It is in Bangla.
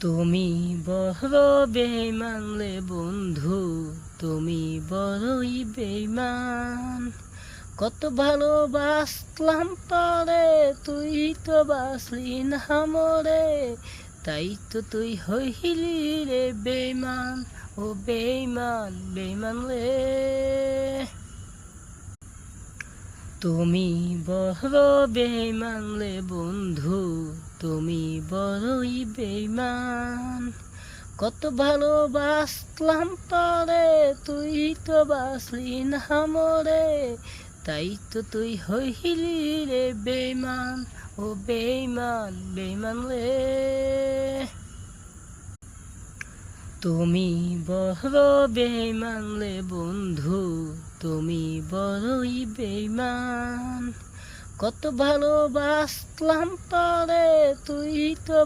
তুমি বড় বেমানলে বন্ধু, তুমি বড়ই বেমান কত ভালোবাসলাম পরে, তুই তো বাসলি না মরে, তাই তো তুই হইলি রে বেমান ও বেমান বেমান রে। তুমি বড় বেমানলে বন্ধু, তুমি বড়ই বেমান কত ভালোবাসলাম পরে তুই তো বাসলি না মরে, তাই তো তুই হইলি রে বেমান ও বেইমান বেমান রে। তুমি বড় বেমানলে বন্ধু তুমি বড়ই বেইমান কত ভালোবাসলাম তরে তুই তো